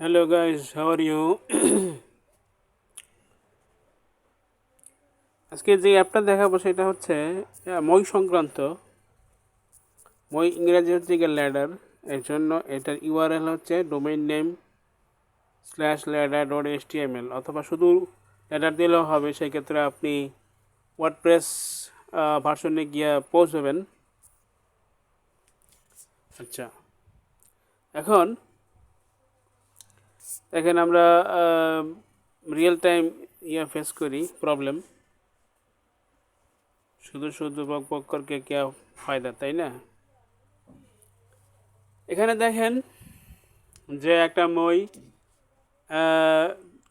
Hello guys, how are you? আজকে যে অ্যাপটা দেখাবো সেটা হচ্ছে মই সংক্রান্ত। মই ইংরেজি হচ্ছে গিয়ে ল্যাডার এর জন্য এটার ইউআরএল হচ্ছে domain name slash ladder dot S অথবা শুধু ল্যাডার দিলেও হবে সেই ক্ষেত্রে আপনি ওয়ার্ডপ্রেস ভার্সনে গিয়ে পৌঁছবেন। আচ্ছা। এখন দেখেন আমরা রিয়েল টাইম ইয়া ফেস করি প্রবলেম শুধু শুধু বক বক করকে কে ফায়দা, তাই না? এখানে দেখেন যে একটা মই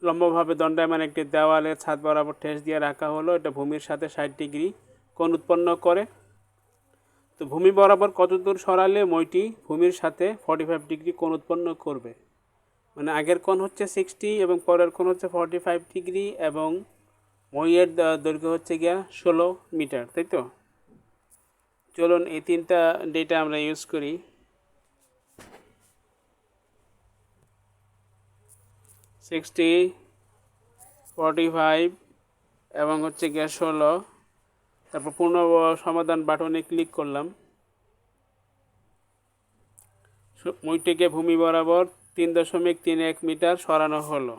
লম্বভাবে দণ্ডায়মান একটি দেওয়ালে ছাদ বরাবর ঠেস দিয়ে রাখা হলো। এটা ভূমির সাথে ষাট ডিগ্রি কোণ উৎপন্ন করে। তো ভূমি বরাবর কত দূর সরালে মইটি ভূমির সাথে ফর্টি ফাইভ ডিগ্রি কোণ উৎপন্ন করবে? আগের কোণ হচ্ছে সিক্সটি এবং পরের কোণ হচ্ছে ফর্টি ফাইভ ডিগ্রি এবং মইয়ের দৈর্ঘ্য হচ্ছে গিয়া ষোলো মিটার, তাই তো? চলুন এই তিনটা ডেটা আমরা ইউজ করি। সিক্সটি ফর্টি ফাইভ এবং হচ্ছে গিয়া ষোলো। তারপর পূর্ণ সমাধান বাটনে ক্লিক করলাম। মইটিকে ভূমি বরাবর তিন দশমিক তিন এক মিটার সরানো হলো।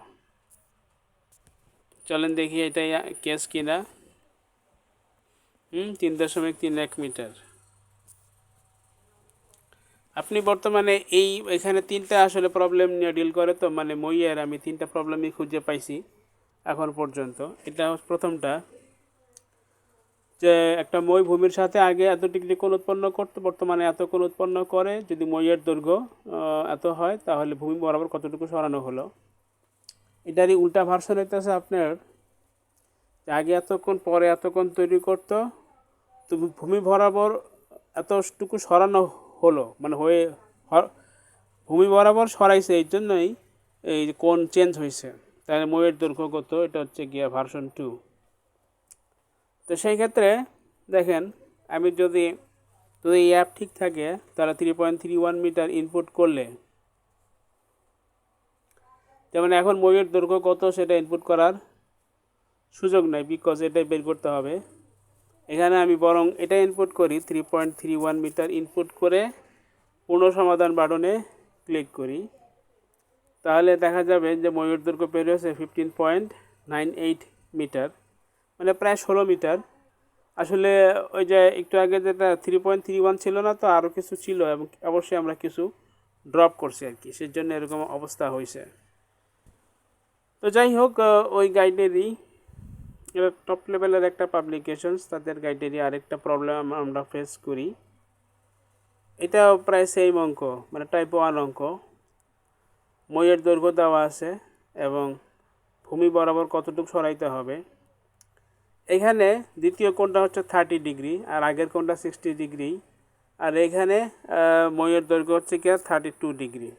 চলেন দেখি এটা কেস কিনা। হুম, তিন দশমিক তিন এক মিটার। আপনি বর্তমানে এই, এখানে তিনটা আসলে প্রবলেম নিয়ে ডিল করে তো মানে মইয়ের আমি তিনটা প্রবলেমই খুঁজে পাইছি এখন পর্যন্ত। এটা প্রথমটা। যে একটা মই ভূমির সাথে আগে এত ডিগ্রি কোণ উৎপন্ন করতো, বর্তমানে এত কোণ উৎপন্ন করে, যদি মইয়ের দৈর্ঘ্য এত হয়, তাহলে ভূমি বরাবর কতটুকু সরানো হলো? এটারই উল্টা ভার্সন হইতেছে আপনার, যে আগে এতক্ষণ পরে এতক্ষণ তৈরি করতো, তো ভূমি বরাবর এতটুকু সরানো হলো মানে হয়ে ভূমি বরাবর সরাইছে, এই জন্যই এই কোণ চেঞ্জ হয়েছে তাহলে ময়ের দৈর্ঘ্য কত? এটা হচ্ছে গিয়া ভার্সন টু। তো সেই ক্ষেত্রে দেখেন, আমি যদি যদি এই অ্যাপ ঠিক থাকে, তাহলে three point three one metre input করলে, যেমন এখন ময়ূর দৈর্ঘ্য কত সেটা ইনপুট করার সুযোগ নাই বিকজ এটাই বের করতে হবে। এখানে আমি বরং এটা ইনপুট করি three point three one metre input করে পূর্ণ সমাধান বাটনে ক্লিক করি। তাহলে দেখা যাবে যে ময়ূর দৈর্ঘ্য বেরিয়েছে fifteen point nine eight metre মানে প্রায় ষোলো মিটার। আসলে ওই যে একটু আগে যেটা থ্রি পয়েন্ট থ্রি ওয়ান ছিল না তো আরও কিছু ছিল এবং অবশ্যই আমরা কিছু ড্রপ করছি আর কি। সেই জন্য এরকম অবস্থা হয়েছে। তো যাই হোক ওই গাইডেরই টপ লেভেলের একটা পাবলিকেশনস তাদের গাইডেরই আরেকটা প্রবলেম আমরা ফেস করি। এটা প্রায় সেম অঙ্ক মানে টাইপ ওয়ান অঙ্ক। মইয়ের দৈর্ঘ্য দেওয়া আছে এবং ভূমি বরাবর কতটুকু সরাইতে হবে। এখানে দ্বিতীয় কোণটা হচ্ছে থার্টি ডিগ্রি আর আগের কোণটা সিক্সটি ডিগ্রি আর এখানে আহ, মইয়ের দৈর্ঘ্য হচ্ছে কি থার্টি টু ডিগ্রি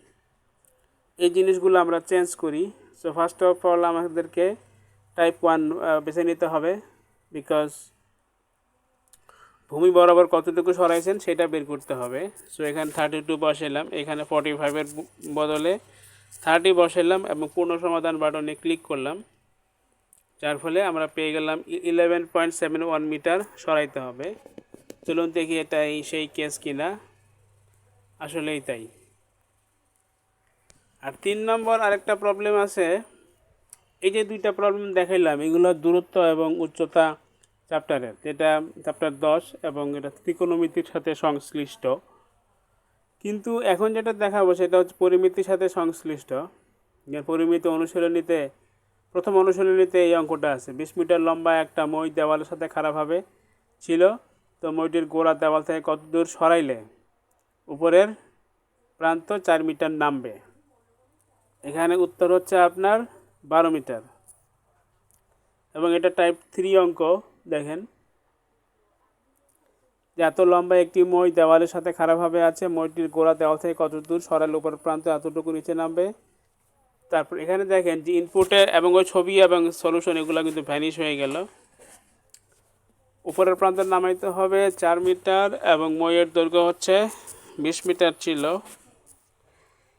এই জিনিসগুলো আমরা চেঞ্জ করি। সো ফার্স্ট অফ অল আমাদেরকে টাইপ ওয়ান বেছে নিতে হবে বিকজ ভূমি বরাবর কতটুকু সরাইছেন সেটা বের করতে হবে। সো এখানে থার্টি টু বসাইলাম। এখানে ফর্টি ফাইভের বদলে থার্টি বসাইলাম এবং পূর্ণ সমাধান বাটনে ক্লিক করলাম। যার ফলে আমরা পেয়ে গেলাম eleven point seven one metre সরাইতে হবে। চলুন দেখি এটাই সেই কেস কিনা। আসলেই তাই। আর তিন নম্বর আরেকটা প্রবলেম আছে। এই যে দুইটা প্রবলেম দেখাইলাম, এগুলো দূরত্ব এবং উচ্চতা চ্যাপ্টারের যেটা চ্যাপ্টার দশ এবং এটা ত্রিকোণমিতির সাথে সংশ্লিষ্ট। কিন্তু এখন যেটা দেখাবো সেটা হচ্ছে পরিমিতির সাথে সংশ্লিষ্ট। যে পরিমিতি অনুশীলনীতে প্রথম অনুশীলনীতে এই অঙ্কটা আছে। বিশ মিটার লম্বা একটা মই দেওয়ালের সাথে খারাপভাবে ছিল তো মইটির গোড়া দেওয়াল থেকে কত দূর সরাইলে? উপরের প্রান্ত চার মিটার নামবে। এখানে উত্তর হচ্ছে আপনার বারো মিটার। এবং এটা টাইপ থ্রি অঙ্ক, দেখেন। যে এত লম্বা একটি মই দেওয়ালের সাথে খারাপভাবে আছে, মইটির গোড়া দেওয়াল থেকে কত দূর সরালে উপর প্রান্ত এতটুকু নিচে নামবে। তারপর এখানে দেখেন যে ইনপুটে এবং ওই ছবি এবং সলিউশন এগুলো কিন্তু ভ্যানিশ হয়ে গেল। উপরের প্রান্তে নামাইতে হবে চার মিটার এবং মইয়ের দৈর্ঘ্য হচ্ছে বিশ মিটার ছিল।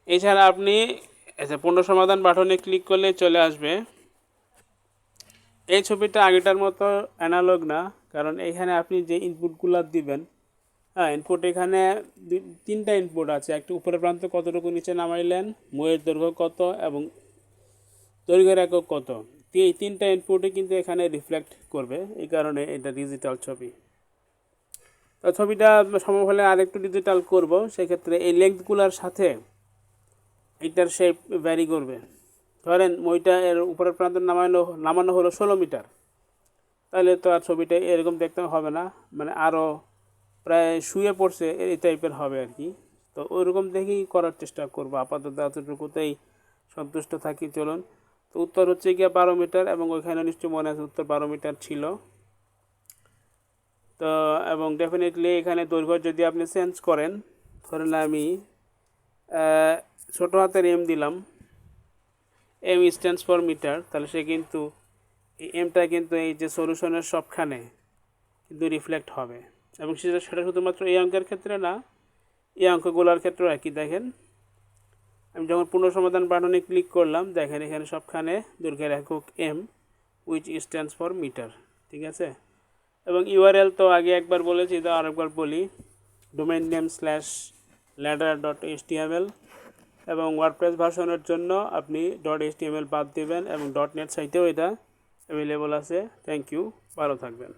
এছাড়া আপনি পূর্ণ সমাধান বাটনে ক্লিক করলে চলে আসবে। এই ছবিটা আগেটার মতো অ্যানালগ না, কারণ এখানে আপনি যে ইনপুটগুলো দিবেন হ্যাঁ ইনপুট এখানে তিনটা ইনপুট আছে। একটা উপরের প্রান্ত কতটুকু, নিচে নামাইলেন ময়ের দৈর্ঘ্য কত এবং দৈর্ঘ্যের একক কত। এই তিনটা ইনপুটই কিন্তু এখানে রিফ্লেক্ট করবে। এই কারণে এটা ডিজিটাল ছবি। তো ছবিটা সম্ভব হলে আরেকটু ডিজিটাল করব। সেক্ষেত্রে এই লেন্থগুলোর সাথে এইটার শেপ ভ্যারি করবে। ধরেন, মইটা এর উপরের প্রান্ত নামানো নামানো হলো ষোলো মিটার। তাহলে তো আর ছবিটা এরকম দেখতে হবে না। মানে আরও প্রায় শুয়ে পড়ছে এই টাইপের হবে আর কি। তো ওইরকম দেখেই করার চেষ্টা করব, আপাতত এতটুকুতেই সন্তুষ্ট থাকি, চলুন। তো উত্তর হচ্ছে গিয়ে বারো মিটার এবং ওইখানে নিশ্চয়ই মনে আছে উত্তর বারো মিটার ছিল। তো এবং ডেফিনেটলি এখানে দৈর্ঘ্য যদি আপনি চেঞ্জ করেন, ধরেন আমি ছোটো হাতের এম দিলাম এম স্ট্যান্ডস ফর মিটার তাহলে সে কিন্তু, এই এমটা কিন্তু এই যে সলিউশনের সবখানে কিন্তু রিফ্লেক্ট হবে। এবং সেটা সেটা শুধুমাত্র এই অঙ্কের ক্ষেত্রে না, এই অঙ্কগুলোর ক্ষেত্রেও একই। দেখেন, আমি যখন পূর্ণ সমাধান বাটনে ক্লিক করলাম, দেখেন এখানে সবখানে দৈর্ঘ্যের একক M which stands for metre ঠিক আছে? এবং ইউআরএল তো আগে একবার বলেছি তো আরেকবার বলি domain name slash ladder dot HTML এবং ওয়ার্ডপ্রেস ভার্সনের জন্য আপনি ডট এইচটিএমএল বাদ দেবেন এবং ডট নেট সাইটেও এটা অ্যাভেলেবল আছে। থ্যাংক ইউ ভালো থাকবেন।